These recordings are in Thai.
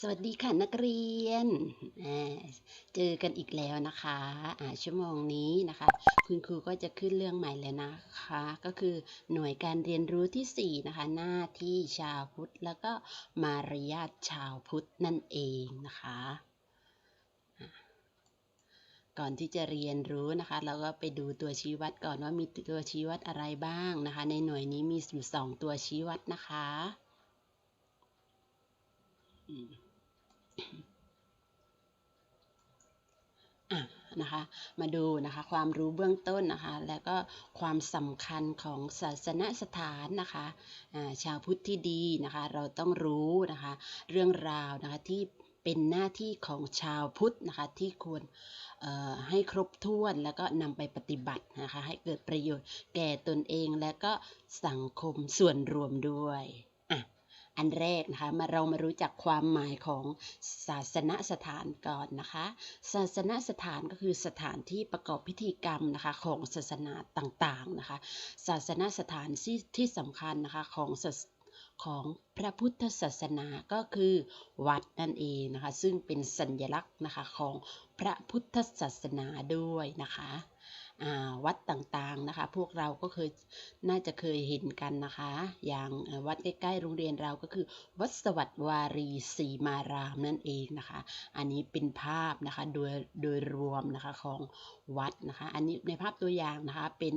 สวัสดีค่ะนักเรียน เจอกันอีกแล้วนะคะอ่าชั่วโมงนี้นะคะ คุณครูก็จะขึ้นเรื่องใหม่เลยนะคะ ก็คือหน่วยการเรียนรู้ที่ 4 นะคะ หน้าที่ชาวพุทธ แล้วก็มารยาทชาวพุทธนั่นเองนะคะ ก่อนที่จะเรียนรู้นะคะ เราก็ไปดูตัวชี้วัดก่อนว่ามีตัวชี้วัดอะไรบ้างนะคะ ในหน่วยนี้มีอยู่สองตัวชี้วัดนะคะอืมอะ นะคะมาดูนะคะความรู้เบื้องต้นนะคะแล้วก็ความสำคัญของศาสนสถานนะคะชาวพุทธที่ดีนะคะเราต้องรู้นะคะเรื่องราวนะคะที่เป็นหน้าที่ของชาวพุทธนะคะที่ควรให้ครบถ้วนแล้วก็นำไปปฏิบัตินะคะให้เกิดประโยชน์แก่ตนเองและก็สังคมส่วนรวมด้วย อันแรกนะคะมาเรามารู้จักความหมายของศาสนสถานก่อนนะคะ ศาสนสถานก็คือสถานที่ประกอบพิธีกรรมนะคะของศาสนาต่างๆนะคะ ศาสนสถานที่ที่สำคัญนะคะของของพระพุทธศาสนาก็คือวัดนั่นเองนะคะ ซึ่งเป็นสัญลักษณ์นะคะของพระพุทธศาสนาด้วยนะคะ วัดต่างๆนะคะ พวกเราก็เคยน่าจะเคยเห็นกันนะคะ อย่างวัดใกล้ๆโรงเรียนเราก็คือ วัดสวัสดิ์วารีศรีมารามนั่นเองนะคะ อันนี้เป็นภาพนะคะโดยโดยรวมนะคะของวัดนะคะ อันนี้ในภาพตัวอย่างนะคะเป็น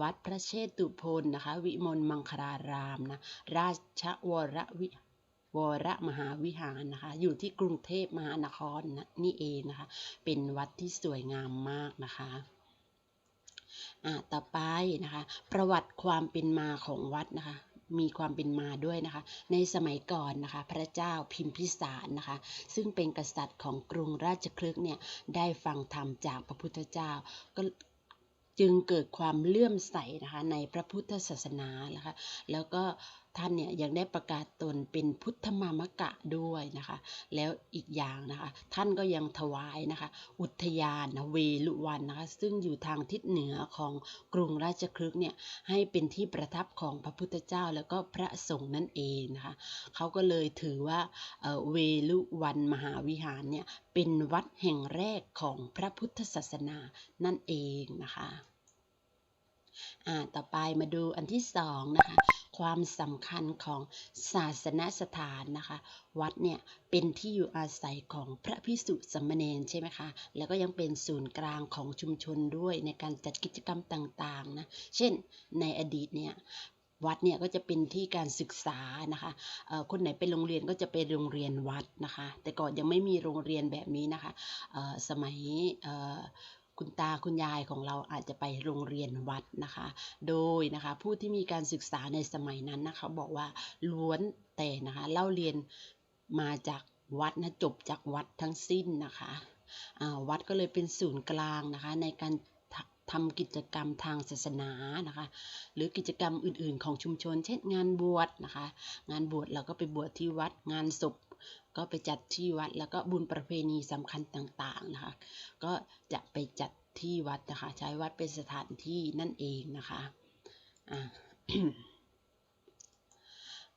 วัดพระเชตุพนนะคะ วิมลมังคลารามนะราชวรวิวรมหาวิหารนะคะ อยู่ที่กรุงเทพมหานครนะนี่เองนะคะ เป็นวัดที่สวยงามมากนะคะ ต่อไปนะคะ ประวัติความเป็นมาของวัดนะคะ มีความเป็นมาด้วยนะคะ ในสมัยก่อนนะคะ พระเจ้าพิมพิสารนะคะ ซึ่งเป็นกษัตริย์ของกรุงราชคลึกเนี่ย ได้ฟังธรรมจากพระพุทธเจ้าก็จึงเกิดความเลื่อมใสนะคะในพระพุทธศาสนานะคะ แล้วก็ ท่านเนี่ยยังได้ประกาศตนเป็นพุทธมามกะด้วยนะคะ แล้วอีกอย่างนะคะท่านก็ยังถวายนะคะ อุทยานนะเวลุวันนะคะซึ่งอยู่ทางทิศเหนือของกรุงราชคลึกเนี่ยให้เป็นที่ประทับของพระพุทธเจ้าแล้วก็พระสงฆ์นั่นเองนะคะเขาก็เลยถือว่าเเวลุวันมหาวิหารเนี่ยเป็นวัดแห่งแรกของพระพุทธศาสนานั่นเองนะคะอ่าต่อไปมาดูอันที่สองนะคะ ความสำคัญของศาสนสถานนะคะ วัดเนี่ยเป็นที่อยู่อาศัยของพระพิสุสามเณรใช่ไหมคะ แล้วก็ยังเป็นศูนย์กลางของชุมชนด้วยในการจัดกิจกรรมต่างๆนะ เช่นในอดีตเนี่ยวัดเนี่ยก็จะเป็นที่การศึกษานะคะ คนไหนไปโรงเรียนก็จะไปโรงเรียนวัดนะคะ แต่ก่อนยังไม่มีโรงเรียนแบบนี้นะคะ สมัย คุณตาคุณยายของเราอาจจะไปโรงเรียนวัดนะคะ โดยนะคะผู้ที่มีการศึกษาในสมัยนั้นนะคะบอกว่าล้วนแต่นะคะเล่าเรียนมาจากวัดนะจบจากวัดทั้งสิ้นนะคะวัดก็เลยเป็นศูนย์กลางนะคะในการทำทำกิจกรรมทางศาสนานะคะ หรือกิจกรรมอื่นๆ ของชุมชน เช่นงานบวชนะคะ งานบวชเราก็ไปบวชที่วัด งานศพ ก็ไปจัดที่วัดแล้วก็บุญประเพณีสำคัญต่างๆนะคะ ก็จะไปจัดที่วัดนะคะ ใช้วัดเป็นสถานที่นั่นเองนะคะอ่า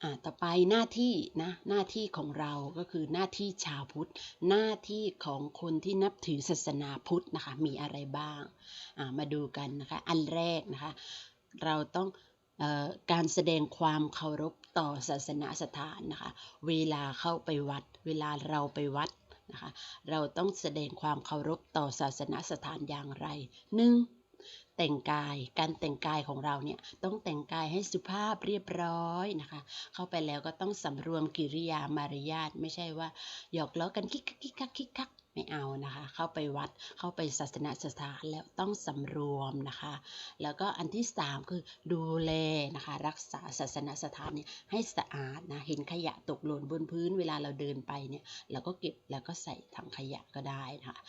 อ่าต่อไปหน้าที่นะหน้าที่ของเราก็คือหน้าที่ชาวพุทธ หน้าที่ของคนที่นับถือศาสนาพุทธนะคะมีอะไรบ้างอ่ามาดูกันนะคะ อันแรกนะคะ เราต้อง การแสดงความเคารพต่อศาสนาสถานนะคะ เวลาเข้าไปวัด เวลาเราไปวัดนะคะ เราต้องแสดงความเคารพต่อศาสนาสถานอย่างไรหนึ่งแต่งกายการแต่งกายของเราเนี่ยต้องแต่งกายให้สุภาพเรียบร้อยนะคะ เข้าไปแล้วก็ต้องสำรวมกิริยามารยาทไม่ใช่ว่าหยอกล้อกันคิกคักคิกคักคิกคัก ไม่เอานะคะ เข้าไปวัดเข้าไปศาสนสถานแล้วต้องสำรวมนะคะ แล้วก็อันที่สามคือดูแลนะคะ รักษาศาสนสถานเนี่ยให้สะอาดนะเห็นขยะตกหล่นบนพื้นเวลาเราเดินไปเนี่ยเราก็เก็บแล้วก็ใส่ถังขยะก็ได้นะคะ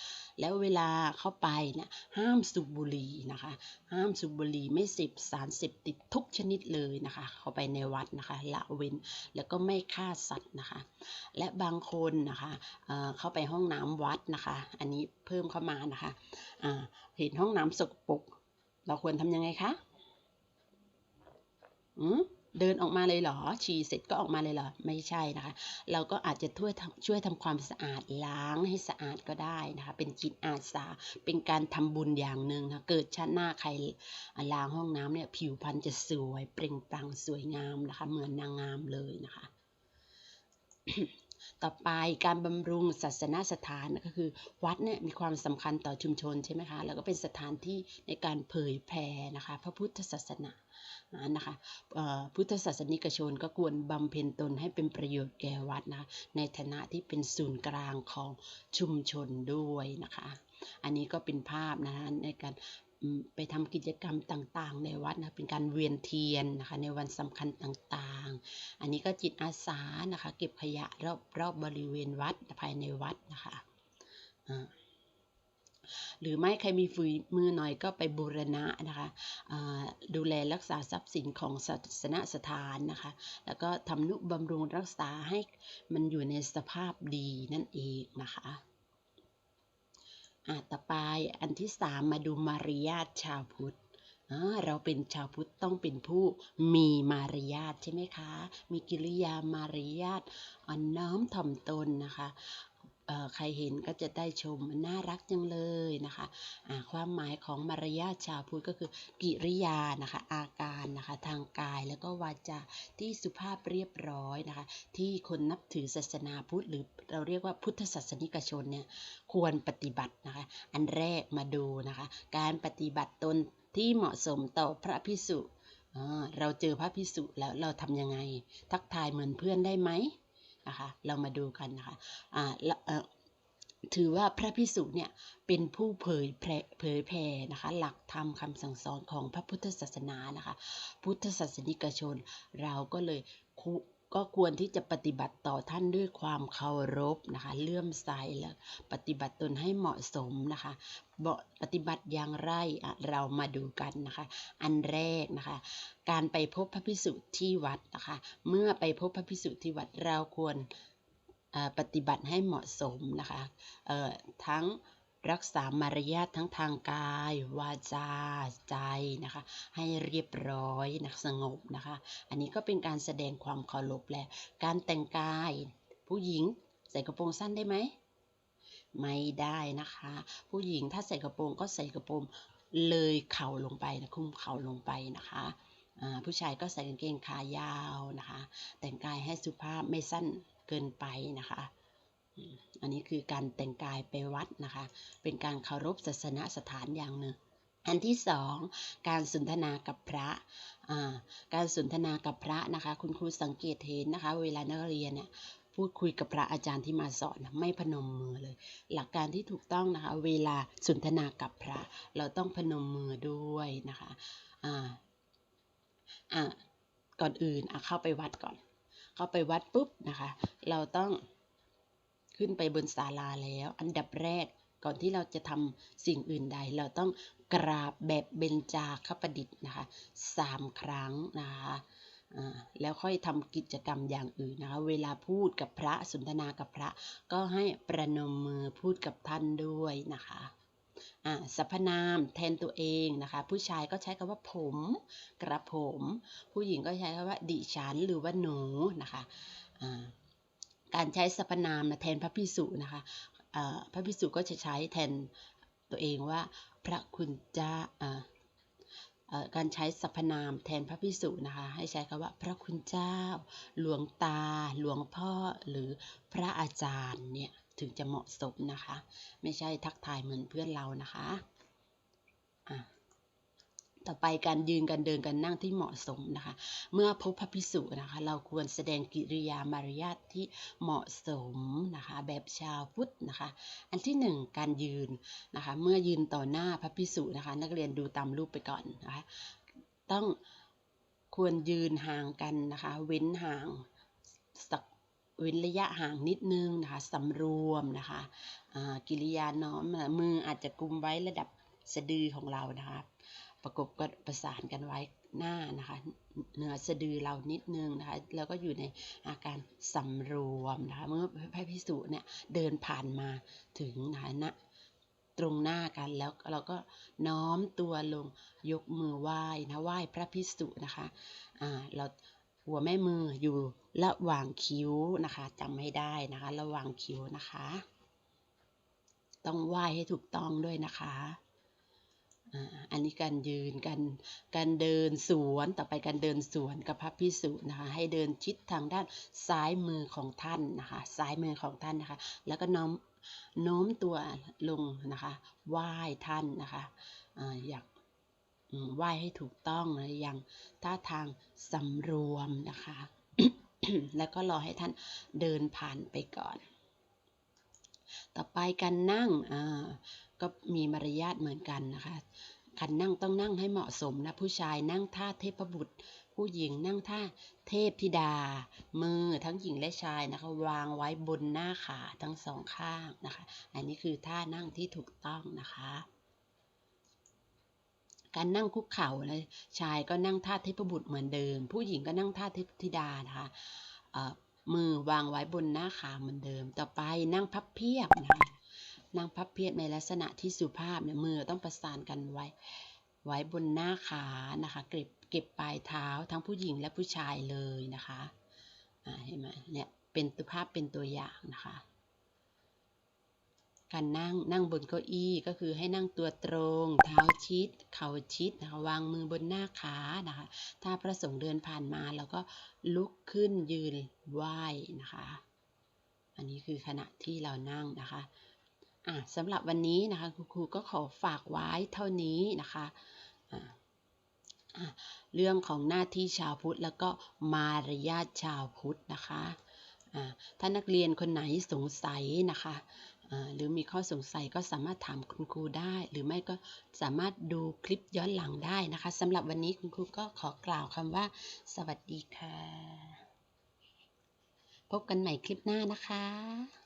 แล้วเวลาเข้าไปเนี่ยห้ามสูบบุหรี่นะคะ ห้ามสูบบุหรี่ไม่เสพสารเสพติดทุกชนิดเลยนะคะ เข้าไปในวัดนะคะละเว้นแล้วก็ไม่ฆ่าสัตว์นะคะ และบางคนนะคะเอ่อเข้าไปห้องน้ำวัดนะคะ อันนี้เพิ่มเข้ามานะคะเห็นห้องน้ำสกปรกเราควรทำยังไงคะอืมเดินออกมาเลยเหรอ ฉี่เสร็จก็ออกมาเลยเหรอ ไม่ใช่นะคะ เราก็อาจจะช่วยช่วยทำความสะอาดล้างให้สะอาดก็ได้นะคะ เป็นจิตอาสา เป็นการทำบุญอย่างหนึ่งนะ เกิดชาติหน้าใครล้างห้องน้ำเนี่ยผิวพรรณจะสวย เปล่งปลั่งสวยงามนะคะ เหมือนนางงามเลยนะคะ ต่อไปการบำรุงศาสนสถานก็คือ วัดเนี่ยมีความสำคัญต่อชุมชนใช่ไหมคะแล้วก็เป็นสถานที่ในการเผยแผ่นะคะ พระพุทธศาสนานะคะพุทธศาสนิกชนก็ควรบำเพ็ญตนให้เป็นประโยชน์แก่วัดนะในฐานะที่เป็นศูนย์กลางของชุมชนด้วยนะคะ อันนี้ก็เป็นภาพนะคะในการ ไปทำกิจกรรมต่างๆ ในวัดนะเป็นการเวียนเทียนนะคะในวันสำคัญต่างๆ อันนี้ก็จิตอาสานะคะเก็บขยะรอบรอบบริเวณวัดภายในวัดนะคะหรือไม่ใครมีฝีมือหน่อยก็ไปบูรณะนะคะดูแลรักษาทรัพย์สินของศาสนสถานนะคะ แล้วก็ทำนุบำรุงรักษาให้มันอยู่ในสภาพดีนั่นเองนะคะ อ่ต่อไปอันที่สามมาดูมารยาทชาวพุทธเราเป็นชาวพุทธต้องเป็นผู้มีมารยาทใช่ไหมคะ มีกิริยามารยาทอ่อนน้อมถ่อมตนนะคะ ใครเห็นก็จะได้ชมมันน่ารักจังเลยนะคะะความหมายของมารยาทชาวพุทธก็คือกิริยานะคะอาการนะคะทางกายแล้วก็วาจาที่สุภาพเรียบร้อยนะคะที่คนนับถือศาสนาพุทธหรือเราเรียกว่าพุทธศาสนิกชนเนี่ยควรปฏิบัตินะคะอันแรกมาดูนะคะการปฏิบัติตนที่เหมาะสมต่อพระพิสุเราเจอพระพิสุแล้วเราทำยังไง ทักทายเหมือนเพื่อนได้ไหม นะคะ เรามาดูกันนะคะถือว่าพระพิสุเนี่ยเป็นผู้เผยแผ่เผยแผ่นะคะหลักธรรมคำสั่งสอนของพระพุทธศาสนานะคะ พุทธศาสนิกชน เราก็เลยค ก็ควรที่จะปฏิบัติต่อท่านด้วยความเคารพนะคะเลื่อมใสและปฏิบัติตนให้เหมาะสมนะคะปฏิบัติอย่างไรเรามาดูกันนะคะ อันแรกนะคะ การไปพบพระพิสุที่วัดนะคะ เมื่อไปพบพระพิสุที่วัดเราควรปฏิบัติให้เหมาะสมนะคะทั้ง รักษามารยาททั้งทางกาย วาจา ใจนะคะ ให้เรียบร้อยนะสงบนะคะ อันนี้ก็เป็นการแสดงความเคารพและการแต่งกาย ผู้หญิงใส่กระโปรงสั้นได้ไหมไม่ได้นะคะ ผู้หญิงถ้าใส่กระโปรงก็ใส่กระโปรงเลยเข่าลงไปนะคุ้มเข่าลงไปนะคะผู้ชายก็ใส่กางเกงขายาวนะคะ แต่งกายให้สุภาพไม่สั้นเกินไปนะคะ อันนี้คือการแต่งกายไปวัดนะคะ เป็นการเคารพศาสนสถานอย่างหนึ่ง อันที่สองการสนทนากับพระการสนทนากับพระนะคะ คุณครูสังเกตเห็นนะคะ เวลานักเรียนเนี่ยพูดคุยกับพระอาจารย์ที่มาสอนไม่พนมมือเลย หลักการที่ถูกต้องนะคะ เวลาสนทนากับพระ เราต้องพนมมือด้วยนะคะอ่าอ่าก่อนอื่นอะเข้าไปวัดก่อน เข้าไปวัดปุ๊บนะคะ เราต้อง ขึ้นไปบนศาลาแล้ว อันดับแรกก่อนที่เราจะทำสิ่งอื่นใด เราต้องกราบแบบเบญจาคประดิษฐ์นะคะสามครั้งนะคะแล้วค่อยทำกิจกรรมอย่างอื่นนะคะ เวลาพูดกับพระสนทนากับพระ ก็ให้ประนมมือพูดกับท่านด้วยนะคะสรรพนามแทนตัวเองนะคะ ผู้ชายก็ใช้คำว่าผม กระผม ผู้หญิงก็ใช้คำว่าดิฉันหรือว่าหนูนะคะ การใช้สรรพนามแทนพระพิสุนะคะพระพิสุก็จะใช้แทนตัวเองว่าพระคุณเจ้าการใช้สรรพนามแทนพระพิสุนะคะ ให้ใช้คำว่าพระคุณเจ้า หลวงตา หลวงพ่อ หรือพระอาจารย์เนี่ยถึงจะเหมาะสมนะคะ ไม่ใช่ทักทายเหมือนเพื่อนเรานะคะะ ต่อไปการยืนการเดินการนั่งที่เหมาะสมนะคะ เมื่อพบพระพิสุนะคะ เราควรแสดงกิริยามารยาทที่เหมาะสมนะคะ แบบชาวพุทธนะคะ อันที่หนึ่งการยืนนะคะ เมื่อยืนต่อหน้าพระพิสุนะคะ นักเรียนดูตามรูปไปก่อนนะคะต้องควรยืนห่างกันนะคะ เว้นห่างสักเว้นระยะห่างนิดนึงนะคะสำรวมนะคะกิริยาน้อมมืออาจจะกุมไว้ระดับสะดือของเรานะคะ ประกบกันประสานกันไว้หน้านะคะเหนือสะดือเรานิดนึงนะคะแล้วก็อยู่ในอาการสำรวมนะคะเมื่อพระพิสุเนี่ยเดินผ่านมาถึงนะคะนะตรงหน้ากันแล้วเราก็น้อมตัวลงยกมือไหว้นะไหว้พระพิสุนะคะอ่าเราหัวแม่มืออยู่ระหว่างคิ้วนะคะจำให้ได้นะคะ ระหว่างคิ้วนะคะ ต้องไหว้ให้ถูกต้องด้วยนะคะ อันนี้การยืนการการเดินสวนต่อไปการเดินสวนกับพระพิสุนะคะ ให้เดินชิดทางด้านซ้ายมือของท่านนะคะซ้ายมือของท่านนะคะ แล้วก็น้อมโน้มตัวลงนะคะไหว้ท่านนะคะออยากไหว้ให้ถูกต้องนะอย่างท่าทางสำรวมนะคะ แล้วก็รอให้ท่านเดินผ่านไปก่อน ต่อไปการนั่งอ่า ก็มีมารยาทเหมือนกันนะคะการนั่งต้องนั่งให้เหมาะสมนะ ผู้ชายนั่งท่าเทพบุตร ผู้หญิงนั่งท่าเทพธิดา มือทั้งหญิงและชายนะคะ วางไว้บนหน้าขาทั้งสองข้างนะคะ อันนี้คือท่านั่งที่ถูกต้องนะคะการนั่งคุกเข่านะชายก็นั่งท่าเทพบุตรเหมือนเดิม ผู้หญิงก็นั่งท่าเทพธิดานะคะมือวางไว้บนหน้าขาเหมือนเดิม ต่อไปนั่งพับเพียบนะคะ นั่งพับเพียบในลักษณะที่สุภาพเนี่ยมือต้องประสานกันไว้ ไว้บนหน้าขานะคะเก็บเก็บปลายเท้าทั้งผู้หญิงและผู้ชายเลยนะคะอ่าเห็นไหมเนี่ยเป็นตัวภาพเป็นตัวอย่างนะคะการนั่งนั่งบนเก้าอี้ก็คือให้นั่งตัวตรง เท้าชิด เข่าชิดนะคะวางมือบนหน้าขานะคะ ถ้าพระสงฆ์เดินผ่านมาเราก็ลุกขึ้นยืนไหว้นะคะ อันนี้คือขณะที่เรานั่งนะคะ สำหรับวันนี้นะคะคุณครูก็ขอฝากไว้เท่านี้นะคะะะเรื่องของหน้าที่ชาวพุทธแล้วก็มารยาทชาวพุทธนะคะะถ้านักเรียนคนไหนสงสัยนะคะหรือมีข้อสงสัยก็สามารถถามคุณครูได้ หรือไม่ก็สามารถดูคลิปย้อนหลังได้นะคะสำหรับวันนี้คุณครูก็ขอกล่าวคำว่า สวัสดีค่ะ พบกันใหม่คลิปหน้านะคะ